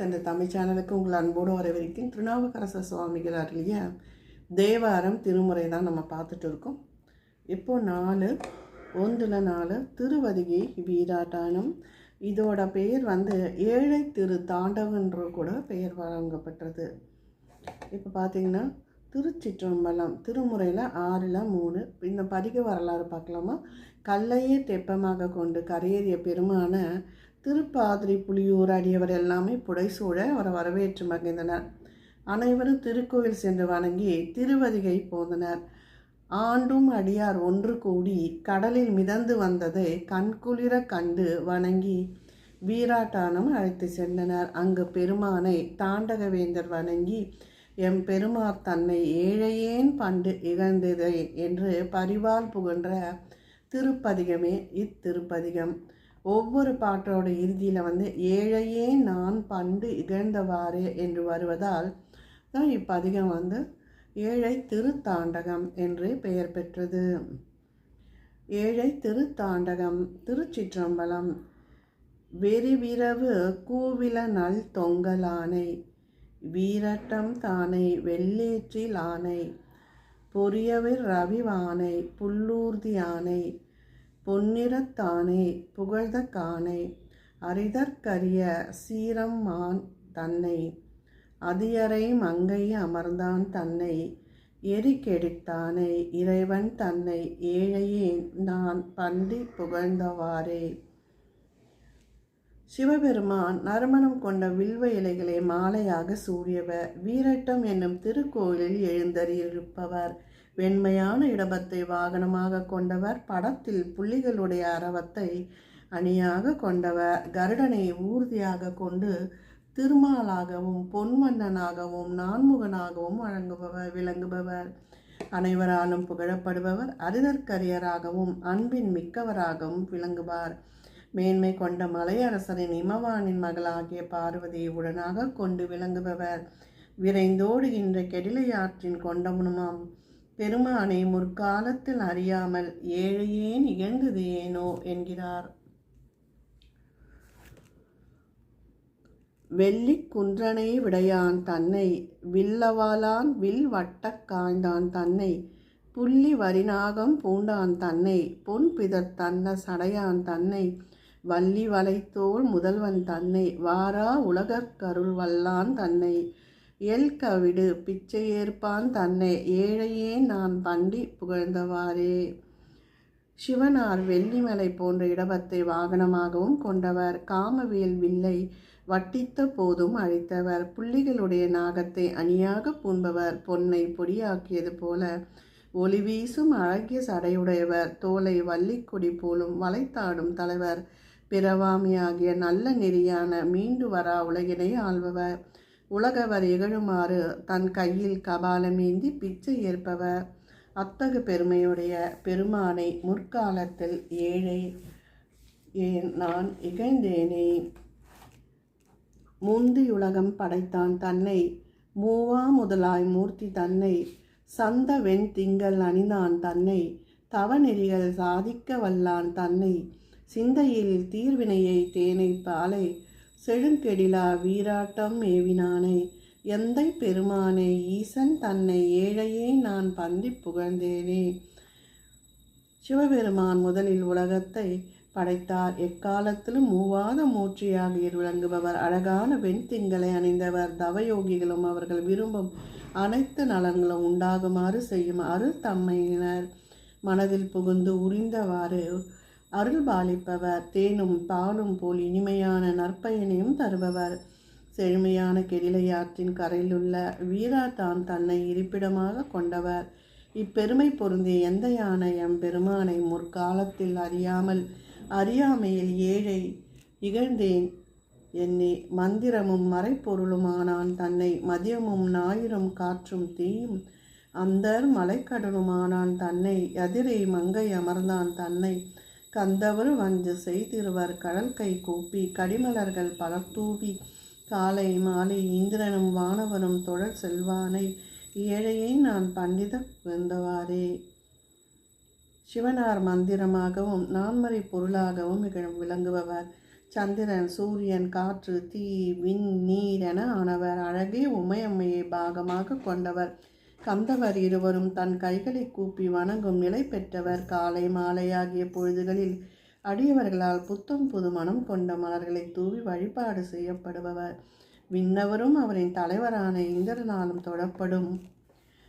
தந்த தமிழ் சேனலுக்கு உங்கள் அன்போடு வரவேற்கும் திருநாவுக்கரச சுவாமிகள் அருளிய தேவாரம் திருமுறை தான் நம்ம பார்த்துட்டு இருக்கோம். இப்போ நாலு? ஒன்றில் நாலு. திருவதிகை வீராட்டானம். இதோட பெயர் வந்து ஏழை திரு தாண்டவன்ற கூட பெயர் வழங்கப்பட்டது. இப்போ பார்த்தீங்கன்னா திருச்சிற்றம்பலம் திருமுறையில் ஆறில் மூணு. இந்த பதிக வரலாறு பார்க்கலாமா? கல்லையே தெப்பமாக கொண்டு கரையேறிய பெருமான திருப்பாதிரி புலியூர் அடியவர் எல்லாமே புடைசூழ அவரை வரவேற்று மகிழ்ந்தனர். அனைவரும் திருக்கோவில் சென்று வணங்கி திருவதிகை போந்தனர். ஆண்டும் அடியார் ஒன்று கூடி கடலில் மிதந்து வந்ததை கண்குளிர கண்டு வணங்கி வீராட்டானம் அழைத்து சென்றனர். அங்கு பெருமானை தாண்டகவேந்தர் வணங்கி எம் பெருமார் தன்னை ஏழையேன் பண்டு இகழ்ந்ததை என்று பரிவால் புகன்ற திருப்பதிகமே இத்திருப்பதிகம். ஒவ்வொரு பாட்டோட இறுதியில் வந்து ஏழையே நான் பண்டு இகழ்ந்தவாறு என்று வருவதால் தான் இப்பதிகம் வந்து ஏழை திருத்தாண்டகம் என்று பெயர் பெற்றது. ஏழை திருத்தாண்டகம் திருச்சிற்றம்பலம் வெறிவிரவு கூவில நல் தொங்கலானை வீரட்டம் தானை வெள்ளேற்றில் ஆனை பொரியவர் ரவிவானை புல்லூர்தி ஆனை பொன்னிறத்தானே புகழ்த கானை அரிதற்கரிய சீரம் மான் தன்னை. அதியரை மங்கை அமர்ந்தான் தன்னை எரிக்கெடுத்தானை இறைவன் தன்னை. ஏழையே நான் பண்டி புகழ்ந்தவாறே. சிவபெருமான் நறுமணம் கொண்ட வில்வ இலைகளை மாலையாக சூடியவர் வீரட்டம் என்னும் திருக்கோயிலில் எழுந்தறியிருப்பவர் வெண்மையான இடபத்தை வாகனமாக கொண்டவர் படத்தில் புள்ளிகளுடைய அரவத்தை அணியாக கொண்டவர். கருடனை ஊர்தியாக கொண்டு திருமாலாகவும் பொன்மன்னனாகவும் நான்முகனாகவும் வழங்குபவர் விளங்குபவர். அனைவராலும் புகழப்படுபவர் அரிதற்கரியராகவும் அன்பின் மிக்கவராகவும் விளங்குவார். மேன்மை கொண்ட மலையரசரின் இமவானின் மகளாகிய பார்வதியை உடனாக கொண்டு விளங்குபவர். விரைந்தோடுகின்ற கெடிலையாற்றின் கொண்டமுனுமாம். பெருமானை முற்காலத்தில் அறியாமல் ஏழையே நிகழ்ந்தது ஏனோ என்கிறார். வெள்ளி குன்றனை விடையான் தன்னை வில்லவாலான் வில் வட்டக் காய்ந்தான் தன்னை புள்ளி வரிநாகம் பூண்டான் தன்னை பொன் பிதர் தன்ன சடையான் தன்னை வள்ளி வளைத்தோள் முதல்வன் தன்னை வாரா உலகற்கருள் வல்லான் தன்னை எல் கவிடு பிச்சையேற்பான் தன்னை ஏழையே நான் பண்டி புகழ்ந்தவாறே. சிவனார் வெள்ளிமலை போன்ற இடபத்தை வாகனமாகவும் கொண்டவர். காமவேல் வில்லை வட்டித்த போதும் அழித்தவர். புள்ளிகளுடைய நாகத்தை அணியாக பூண்பவர். பொன்னை பொடியாக்கியது போல ஒளி வீசும் அழகிய சடையுடையவர். தோலை வள்ளிக்கொடி போலும் வளைத்தாடும் தலைவர். பிறவாமியாகிய நல்ல நெறியான மீண்டு வரா உலகினை ஆள்பவர். உலகவர் இகழுமாறு தன் கையில் கபாலமேந்தி பிச்சை ஏற்பவர். அத்தகு பெருமையுடைய பெருமானை முற்காலத்தில் ஏழை ஏன் நான் இகழ்ந்தேனே. முந்தியுலகம் படைத்தான் தன்னை மூவா முதலாய் மூர்த்தி தன்னை சந்த வெண் திங்கள் அணிந்தான் தன்னை தவநெறிகள் சாதிக்க வல்லான் தன்னை சிந்தையில் தீர்வினையை தேனை பாலை செழுங்கெடிலா வீராட்டம் மேவினானை எந்தை பெருமானே ஈசன் தன்னை ஏழையே நான் பந்தி புகழ்ந்தேனே. சிவபெருமான் முதலில் உலகத்தை படைத்தார். எக்காலத்திலும் மூவாத மூச்சியாக விளங்குபவர் அழகான வெண்திங்களை அணிந்தவர். தவயோகிகளும் அவர்கள் விரும்பும் அனைத்து நலன்களும் உண்டாகுமாறு செய்யும் அருள் தம்மையினர். மனதில் புகுந்து உரிந்தவாறு அருள் பாலிப்பவர் தேனும் பாலும் போல் இனிமையான நற்பயனையும் தருபவர். செழுமையான கெடிலையாற்றின் கரையிலுள்ள வீரா தான் தன்னை இருப்பிடமாக கொண்டவர். இப்பெருமை பொருந்திய எந்த யானை எம் பெருமானை முற்காலத்தில் அறியாமல் அறியாமையில் ஏழை இகழ்ந்தேன். என்னே மந்திரமும் மறைப்பொருளுமானான். தன்னை மதியமும் ஞாயிறும் காற்றும் தீயும். அந்தர் மலைக்கடலுமானான். தன்னை எதிரே மங்கை அமர்ந்தான். தன்னை கந்தவர் வஞ்சு செய்திருவர் கடல் கை கூப்பி கடிமலர்கள் பலத்தூவி காலை மாலை இந்திரனும் வானவனும் தொடர் செல்வானை ஏழையை நான் பண்டித வெந்தவாறே சிவனார் மந்திரமாகவும் நான்மறை பொருளாகவும் விளங்குபவர். சந்திரன் சூரியன் காற்று தீ விண் நீர் என ஆனவர். அழகே உமையம்மையை பாகமாக கொண்டவர். கந்தவர் இருவரும் தன் கைகளை கூப்பி வணங்கும் நிலை பெற்றவர். காலை மாலை ஆகிய பொழுதுகளில் அடியவர்களால் புத்தம் புது மனம் கொண்ட மலர்களை தூவி வழிபாடு செய்யப்படுபவர். விண்ணவரும் அவரின் தலைவரான இந்திரனாலும் தொடப்படும்.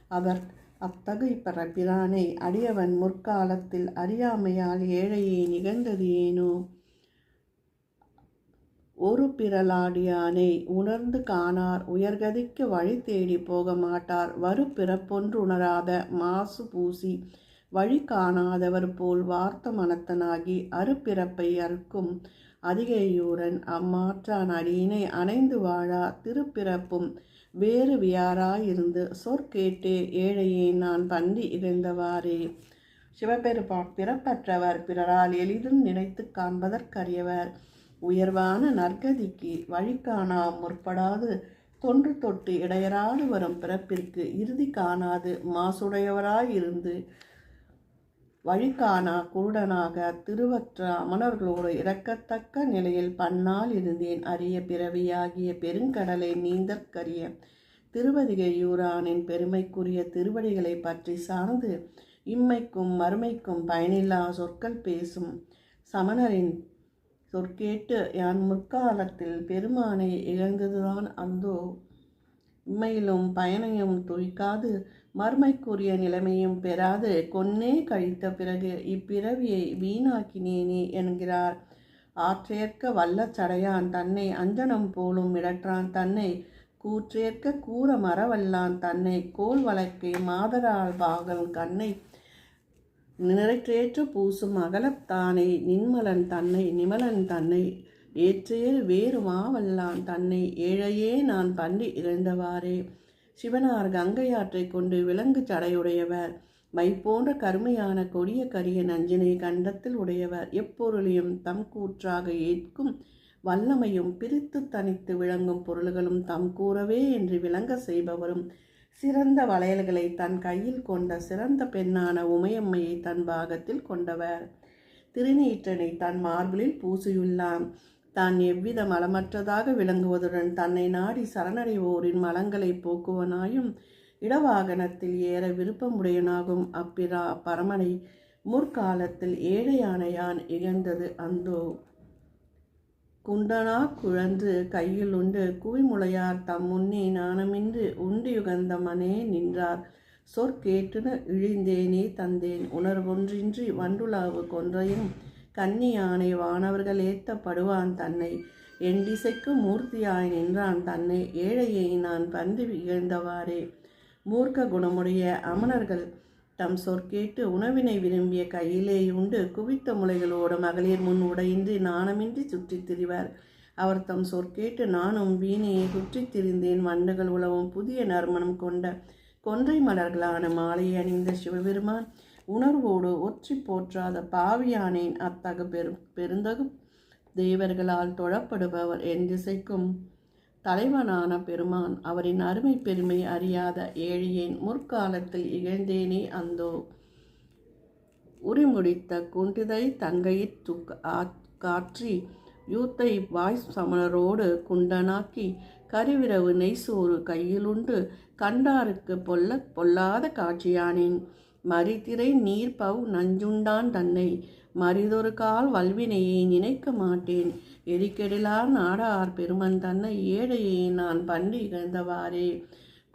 அவர் அத்தகைய பிரானை அடியவன் முற்காலத்தில் அறியாமையால் ஏழையே நிகழ்ந்தது ஏனோ? ஒரு பிறலாடியானை உணர்ந்து காணார். உயர்கதிக்கு வழி தேடி போக மாட்டார். வரு பிறப்பொன்றுணராத மாசு பூசி வழி காணாதவர் போல் வார்த்த மனத்தனாகி அறுப்பிறப்பை அறுக்கும் அதிகையூரன் அம்மாற்றான். அடியினை அணைந்து வாழா திருப்பிறப்பும் வேறு வியாராயிருந்து சொற்கேட்டே ஏழையே நான் பண்டி இருந்தவாறே சிவபெருமான் பிறப்பற்றவர் பிறரால் எளிதும் நினைத்து காண்பதற்கரியவர். உயர்வான நற்கதிக்கு வழிக்காணா முற்படாது. தொன்று தொட்டு இடையராது வரும் பிறப்பிற்கு இறுதி காணாது. மாசுடையவராயிருந்து வழிகாணா குருடனாக திருவற்ற அமணர்களோடு இறக்கத்தக்க நிலையில் பன்னால் இருந்தேன். அரிய பிறவியாகிய பெருங்கடலை நீந்தற்கரிய திருவதிகையூரானின் பெருமைக்குரிய திருவடிகளை பற்றி சார்ந்து இம்மைக்கும் மறுமைக்கும் பயனில்லா சொற்கள் பேசும் சமணரின் சொற்கேட்டு யான் முற்காலத்தில் பெருமானை இழந்ததுதான் அந்தோ? உண்மையிலும் பயனையும் துய்க்காது மர்மைக்குரிய நிலைமையும் பெறாது கொன்னே கழித்த பிறகு இப்பிறவியை வீணாக்கினேனே என்கிறார். ஆற்றேற்க வல்ல சடையான் தன்னை அஞ்சனம் போலும் இடற்றான் தன்னை கூற்றேற்க கூற மரவல்லான் தன்னை கோல் வழக்கை மாதரால் பாகல் கண்ணை நிறைற்றேற்று பூசும் அகலத்தானே நின்மலன் தன்னை நிமலன் தன்னை ஏற்றேறு வேறு மாவல்லான் தன்னை ஏழையே நான் பண்டி இழந்தவாறே சிவனார் கங்கையாற்றை கொண்டு விலங்கு சடையுடையவர் மை போன்ற கருமையான கொடிய கரிய நஞ்சினை கண்டத்தில் உடையவர் எப்பொருளையும் தம் கூற்றாக ஏற்கும் வல்லமையும் பிரித்து தனித்து விளங்கும் பொருள்களும் தம் கூறவே என்று விளங்க செய்பவரும் சிறந்த வளையல்களை தன் கையில் கொண்ட சிறந்த பெண்ணான உமையம்மையை தன் பாகத்தில் கொண்டவர். திருநீற்றனை தன் மார்பிளில் பூசியுள்ளான். தான் எவ்வித மலமற்றதாக விளங்குவதுடன் தன்னை நாடி சரணடைவோரின் மலங்களை போக்குவனாயும் இடவாகனத்தில் ஏற விருப்பமுடையனாகும். அப்பிரா பரமனை முற்காலத்தில் ஏழையானையான் இகழ்ந்தது அந்தோ. குண்டனா குழந்து கையில் உண்டு. குவிமுளையார் தம் முன்னே நாணமின்றி உண்டியுகந்த மனே நின்றார். சொற்கேட்டுன இழிந்தேனே தந்தேன். உணர்வொன்றின்றி வண்டுலாவு கொன்றையும் கன்னியானை வானவர்கள் ஏத்தப்படுவான் தன்னை. எண்டிசைக்கு மூர்த்தியாய் நின்றான் தன்னை. ஏழையை நான் பந்து இகழ்ந்தவாறே. மூர்க்க குணமுடைய அமணர்கள் தம் சொற்கேட்டு உணவினை விரும்பிய கையிலே உண்டு குவித்த முளைகளோடு மகளிர் முன் உடையின்றி நாணமின்றி சுற்றித் திரிவார். அவர் தம் சொற்கேட்டு நானும் வீணையை சுற்றித் திரிந்தேன். வண்டுகள் உழவும் புதிய நறுமணம் கொண்ட கொன்றை மலர்களான மாலையை அணிந்த சிவபெருமான் உணர்வோடு ஒற்றி போற்றாத பாவியானேன். அத்தகு பெரு பெருந்தகு தேவர்களால் தொழப்படுபவர் என் திசைக்கும் தலைவனான பெருமான் அவரின் அருமை பெருமை அறியாத ஏழியேன் முற்காலத்தில் இகழ்ந்தேனே அந்தோ. உரிமுடித்த குண்டிதை தங்கையிற் காற்றி யூத்தை வாய் சமணரோடு குண்டனாக்கி கருவிரவு நெய்சோறு கையிலுண்டு கண்டாருக்கு பொல்ல பொல்லாத காட்சியானேன். மறித்திரை நீர்பவ் நஞ்சுண்டான் தன்னை. மறிதொரு கால் வல்வினையை நினைக்க மாட்டேன். எரிக்கெடிலார் நாடார் பெருமன் தன்னை ஏழையை நான் பண்டி இகழ்ந்தவாறே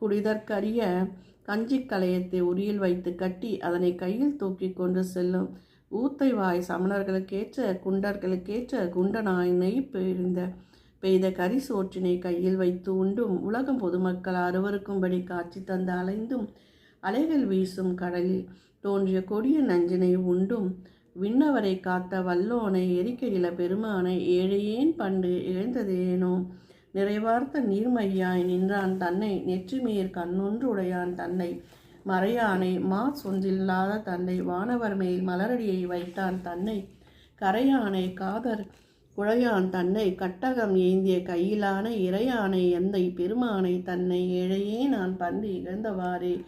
குடிதற்கரிய கஞ்சி கலையத்தை உரியில் வைத்து கட்டி அதனை கையில் தூக்கி கொண்டு செல்லும் ஊத்தை வாய் சமணர்களுக்கேற்ற குண்டர்களுக்கேற்ற குண்டனாய் நெய் பெய்ந்த பெய்த கரி சோற்றினை கையில் வைத்து உண்டும் உலகம் பொதுமக்கள் அறுவருக்கும்படி காட்சி தந்து அலைந்தும் அலைகள் வீசும் கடலில் தோன்றிய கொடிய நஞ்சினை உண்டும் விண்ணவரை காத்த வல்லோனை எரிக்கையில பெருமானை ஏழையேன் பண்டு இழந்ததேனோ? நிறைவார்த்த நீர்மையாய் நின்றான் தன்னை நெற்றிமீர் கண்ணொன்று உடையான் தன்னை. மறையானை மா சொன்றில்லாத தன்னை வானவர் மேல் மலரடியை வைத்தான் தன்னை. கரையானை காதர் குழையான் தன்னை கட்டகம் ஏந்திய கையிலான இறையானை எந்தை பெருமானை தன்னை ஏழையே நான் பந்து இழந்தவாறே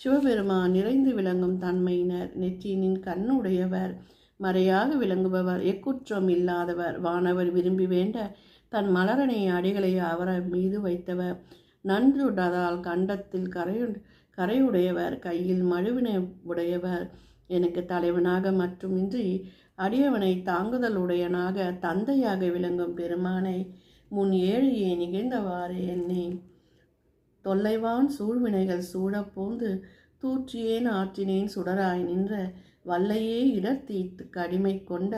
சிவபெருமான் நிறைந்து விளங்கும் தன்மையினர் நெற்றியினின் கண்ணுடையவர் மறையாக விளங்குபவர் எக்குற்றம் இல்லாதவர் வானவர் விரும்பி வேண்ட தன் மலரணை அடிகளை அவர மீது வைத்தவர் நன்றுடதால் கண்டத்தில் கரையு கரையுடையவர் கையில் மழுவினை உடையவர். எனக்கு தலைவனாக மட்டுமின்றி அடியவனை தாங்குதலுடையனாக தந்தையாக விளங்கும் பெருமானை முன் ஏழையே நிகழ்ந்தவாறு என்னை. தொல்லைவான் சூழ்வினைகள் சூழப்போந்து தூற்றியேன் ஆற்றினேன் சுடராய் நின்ற வல்லையே இடர்த்தீர்த்துக்கு கடிமை கொண்ட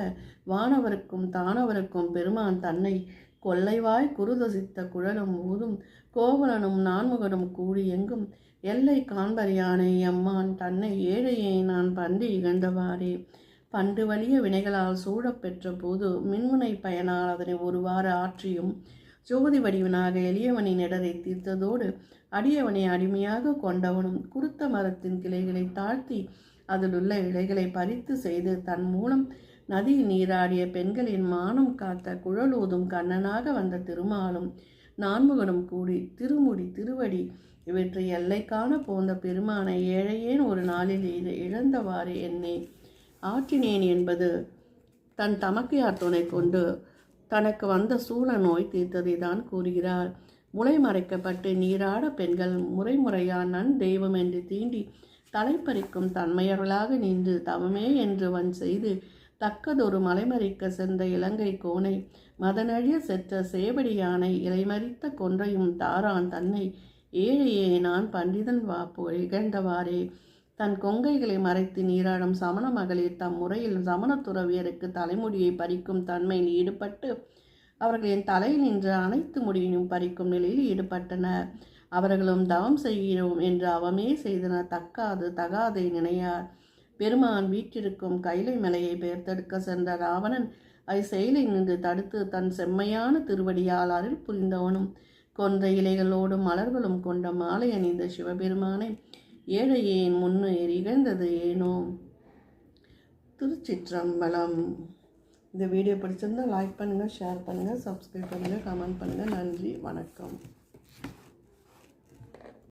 வானவருக்கும் தானவருக்கும் பெருமான் தன்னை கொல்லைவாய் குருதசித்த குழலும் ஊதும் கோவலனும் நான்முகனும் கூடி எங்கும் எல்லை காண்பறியானே எம்மான் தன்னை ஏழையை நான் பண்டு இகழ்ந்தவாறே. பண்டு வலிய வினைகளால் சூழப்பெற்ற போது மின்முனை பயனால் அதனை ஒருவாறு ஆற்றியும் ஜோதி வடிவனாக எளியவனின் இடரை தீர்த்ததோடு அடியவனை அடிமையாக கொண்டவனும் குருத்த மரத்தின் கிளைகளை தாழ்த்தி அதிலுள்ள இலைகளை பறித்து செய்து தன் மூலம் நதியில் நீராடிய பெண்களின் மானம் காத்த குழலூதும் கண்ணனாக வந்த திருமாலும் நான்முகனும் கூடி திருமுடி திருவடி இவற்றை எல்லை காண போந்த பெருமானை ஏழையேன் ஒரு நாளில் இது இழந்தவாறு என்னை. ஆற்றினேன் என்பது தன் தமக்கையார் துணை கொண்டு தனக்கு வந்த சூழ நோய் தீர்த்ததை தான் கூறுகிறார். முளை மறைக்கப்பட்டு நீராட பெண்கள் முறைமுறையா நன் தெய்வம் என்று தீண்டி தலைப்பறிக்கும் தன்மையர்களாக நின்று தவமே என்று வன் செய்து தக்கதொரு மலைமறிக்க சென்ற இலங்கை கோனை மதனழிய செற்ற சேவடி யானை இலைமறித்த கொன்றையும் தாரான் தன்னை ஏழையே நான் பண்டிதன் வாப்பு இகழ்ந்தவாறே. தன் கொங்கைகளை மறைத்து நீராடும் சமண மகளிர் தம் முறையில் சமண துறவியருக்கு தலைமுடியை பறிக்கும் தன்மையில் ஈடுபட்டு அவர்களின் தலையில் நின்று அனைத்து முடியினும் பறிக்கும் நிலையில் ஈடுபட்டனர். அவர்களும் தவம் செய்கிறோம் என்று அவமே செய்தனர். தக்காது தகாதை நினையார். பெருமான் வீற்றிருக்கும் கைலை மலையை பெயர்த்தெடுக்க சென்ற ராவணன் அதை செயலை நின்று தடுத்து தன் செம்மையான திருவடியால் அருள் புரிந்தவனும் கொன்ற இலைகளோடும் மலர்களும் கொண்ட மாலை அணிந்த சிவபெருமானை ஏழையேன் முன்னு இகழ்ந்தது ஏனோ? திருச்சிற்றம்பலம். இந்த வீடியோ பிடிச்சிருந்தா லைக் பண்ணுங்கள் ஷேர் பண்ணுங்கள் சப்ஸ்கிரைப் பண்ணுங்கள் கமெண்ட் பண்ணுங்கள் நன்றி வணக்கம்.